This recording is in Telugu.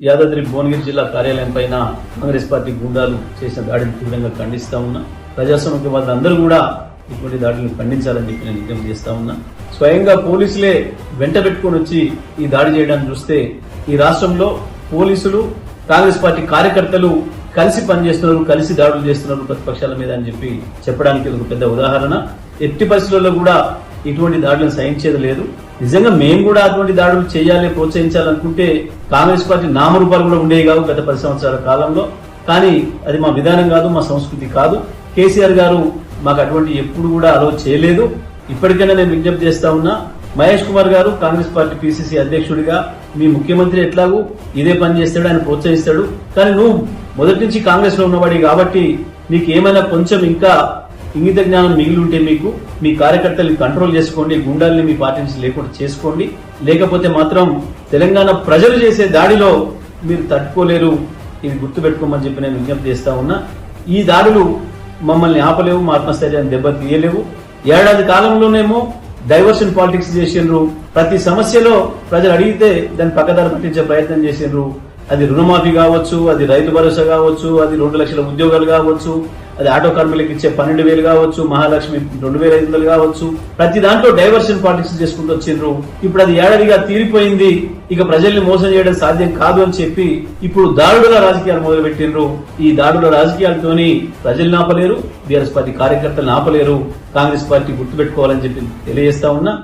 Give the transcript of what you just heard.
యాదాద్రి భువనగిరి జిల్లా కార్యాలయం పైన కాంగ్రెస్ పార్టీ గుండాలు చేసిన దాడిని తీవ్రంగా ఖండిస్తా ఉన్నా. ప్రజాస్వామ్య వాళ్ళందరూ కూడా ఇటువంటి దాడులను ఖండించాలని చెప్పి నేను విజ్ఞప్తి చేస్తా ఉన్నా. స్వయంగా పోలీసులే వెంట పెట్టుకొని వచ్చి ఈ దాడి చేయడాన్ని చూస్తే ఈ రాష్ట్రంలో పోలీసులు కాంగ్రెస్ పార్టీ కార్యకర్తలు కలిసి పనిచేస్తున్నారు కలిసి దాడులు చేస్తున్నారు ప్రతిపక్షాల మీద అని చెప్పి చెప్పడానికి ఒక పెద్ద ఉదాహరణ. ఎట్టి పరిస్థితుల్లో కూడా ఇటువంటి దాడులను సహించేది లేదు. నిజంగా మేము కూడా అటువంటి దాడులు చేయాలి ప్రోత్సహించాలనుకుంటే కాంగ్రెస్ పార్టీ నామరూపాలు కూడా ఉండేవి కావు గత పది సంవత్సరాల కాలంలో. కానీ అది మా విధానం కాదు మా సంస్కృతి కాదు. కేసీఆర్ గారు మాకు అటువంటి ఎప్పుడు కూడా అలో చేయలేదు. ఇప్పటికైనా నేను విజ్ఞప్తి చేస్తా ఉన్నా మహేష్ కుమార్ గారు కాంగ్రెస్ పార్టీ పిసిసి అధ్యక్షుడిగా మీ ముఖ్యమంత్రి ఎట్లాగూ ఇదే పని చేస్తాడు ఆయన ప్రోత్సహిస్తాడు. కానీ నువ్వు మొదటి నుంచి కాంగ్రెస్లో ఉన్నవాడి కాబట్టి నీకు ఏమైనా కొంచెం ఇంకా ఇంగిత జ్ఞానం మిగిలి ఉంటే మీకు మీ కార్యకర్తల్ని కంట్రోల్ చేసుకోండి గుండాల్ని మీ పార్టీ నుంచి లేకుండా చేసుకోండి. లేకపోతే మాత్రం తెలంగాణ ప్రజలు చేసే దాడిలో మీరు తట్టుకోలేరు. ఇది గుర్తుపెట్టుకోమని చెప్పి నేను విజ్ఞప్తి చేస్తా ఉన్నా. ఈ దాడులు మమ్మల్ని ఆపలేవు మా ఆత్మస్థైర్యాన్ని దెబ్బతీయలేవు. ఏడాది కాలంలోనేమో డైవర్షన్ పాలిటిక్స్ చేసిండ్రు. ప్రతి సమస్యలో ప్రజలు అడిగితే దాన్ని పక్కదారి పట్టించే ప్రయత్నం చేసిండ్రు. అది రుణమాఫీ కావచ్చు అది రైతు భరోసా కావచ్చు అది రెండు లక్షల ఉద్యోగాలు కావచ్చు అది ఆటో కార్మికులకు ఇచ్చే పన్నెండు వేలు కావచ్చు మహాలక్ష్మి రెండు వేల ఐదు వందలు కావచ్చు. ప్రతి దాంట్లో డైవర్షన్ పాలిటిక్స్ చేసుకుంటూ వచ్చిండ్రు. ఇప్పుడు అది ఏడాదిగా తీరిపోయింది. ఇక ప్రజల్ని మోసం చేయడం సాధ్యం కాదు అని చెప్పి ఇప్పుడు దారుడుగా రాజకీయాలు మొదలుపెట్టిండ్రు. ఈ దాడుల రాజకీయాలతోని ప్రజల్ని ఆపలేరు బీఆర్ఎస్ పార్టీ కార్యకర్తలను ఆపలేరు కాంగ్రెస్ పార్టీ గుర్తుపెట్టుకోవాలని చెప్పి తెలియజేస్తా ఉన్నా.